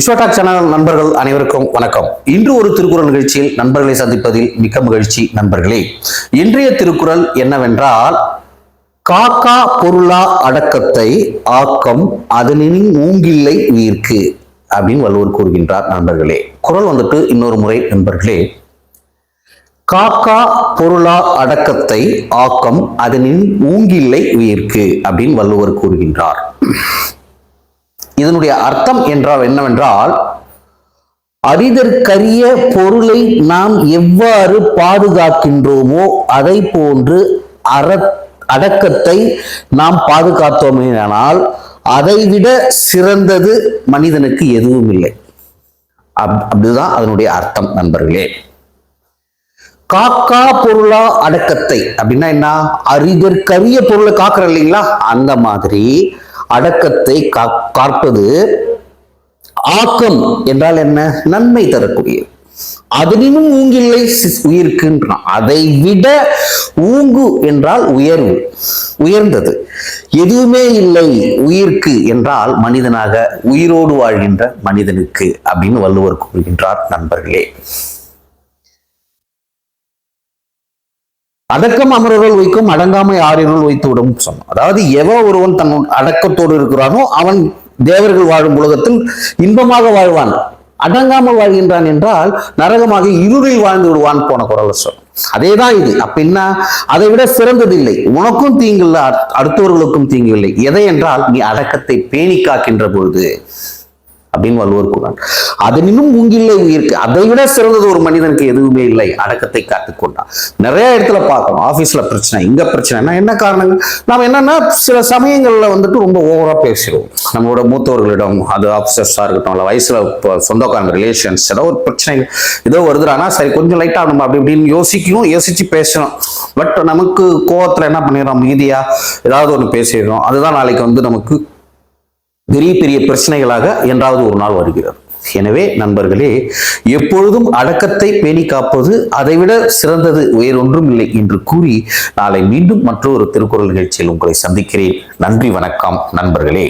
விஸ்வடாக் channel நண்பர்கள் அனைவருக்கும் வணக்கம். இன்று ஒரு திருக்குறள் நிகழ்ச்சியில் நண்பர்களை சந்திப்பதில் மிக்க மகிழ்ச்சி நண்பர்களே. இன்றைய திருக்குறள் என்னவென்றால் காக்கா பொருளா அடக்கத்தை ஆக்கம் அதனின் ஊங்கில்லை உயிர்க்கு அப்படின்னு வள்ளுவர் கூறுகின்றார் நண்பர்களே. குரல் வந்துட்டு இன்னொரு முறை நண்பர்களே. காக்கா பொருளா அடக்கத்தை ஆக்கம் அதனின் ஊங்கில்லை உயிர்க்கு அப்படின்னு வள்ளுவர் கூறுகின்றார். இதனுடைய அர்த்தம் என்றால் என்னவென்றால் அரிதற்கரிய பொருளை நாம் எவ்வாறு பாதுகாக்கின்றோமோ அதை போன்று அற அடக்கத்தை நாம் பாதுகாத்தோமேனால் அதைவிட சிறந்தது மனிதனுக்கு எதுவும் இல்லை. அப்- அப்படிதான் அதனுடைய அர்த்தம் நண்பர்களே. காக்கா பொருளா அடக்கத்தை அப்படின்னா என்ன? அரிதற்கரிய பொருளை காக்கிற இல்லைங்களா அந்த மாதிரி அடக்கத்தை கா- காப்பது ஆக்கம் என்றால் என்ன? நன்மை தரக்கூடியது அதனினும் ஊங்கில்லை உயிர்க்குன்றான். அதை விட ஊங்கு என்றால் உயர்வு உயர்ந்தது. எதுவுமே இல்லை உயிர்க்கு என்றால் மனிதனாக உயிரோடு வாழ்கின்ற மனிதனுக்கு அப்படின்னு வள்ளுவர் கூறுகின்றார் நண்பர்களே. அடக்கம் அமரர்கள் வைக்கும் அடங்காமை ஆரியர்கள் வைத்து விடும் சொன்னோம் அதாவது எவன் ஒருவன் தன் அடக்கத்தோடு இருக்கிறானோ அவன் தேவர்கள் வாழும் உலகத்தில் இன்பமாக வாழ்வான். அடங்காமல் வாழ்கின்றான் என்றால் நரகமாக இருளில் வாழ்ந்து விடுவான் போன குரல் சொல் அதேதான் இது. அப்ப என்ன? அதை விட சிறந்தது இல்லை உனக்கும் தீங்கு இல்லை அடுத்தவர்களுக்கும் தீங்கு இல்லை. எதை என்றால் நீ அடக்கத்தை பேணி காக்கின்ற பொழுது அப்படின்னு வள்ளுவர் கூறான் அதனினும் உங்கில்லை உயிருக்கு அதை விட சிறந்தது ஒரு மனிதனுக்கு எதுவுமே இல்லை. அடக்கத்தை காத்துக்கொண்டான் நிறைய இடத்துல பார்க்கணும். ஆஃபீஸில் பிரச்சனை இங்க பிரச்சனைனா என்ன காரணங்கள்? நம்ம என்னன்னா சில சமயங்கள்ல வந்துட்டு ரொம்ப ஓவரா பேசிடுவோம். நம்மளோட மூத்தவர்களிடம் அது ஆஃபீஸர்ஸா இருக்கட்டும் இல்லை வயசுல இப்போ சொந்தக்காரங்க ரிலேஷன்ஸ் ஏதோ ஒரு பிரச்சனை ஏதோ வருதுறானா சரி கொஞ்சம் லைட்டாக நம்ம அப்படி இப்படின்னு யோசிக்கணும் யோசிச்சு பேசணும். பட் நமக்கு கோவத்துல என்ன பண்ணிடுறோம்? மீதியா ஏதாவது ஒன்று பேசிடுறோம். அதுதான் நாளைக்கு வந்து நமக்கு பெரிய பெரிய பிரச்சனைகளாக என்றாவது ஒரு நாள் வருகிறது. எனவே நண்பர்களே எப்பொழுதும் அடக்கத்தை பேணி காப்பது அதைவிட சிறந்தது வேறொன்றும் இல்லை என்று கூறி நாளை மீண்டும் மற்றொரு திருக்குறள் நிகழ்ச்சியில் உங்களை சந்திக்கிறேன். நன்றி வணக்கம் நண்பர்களே.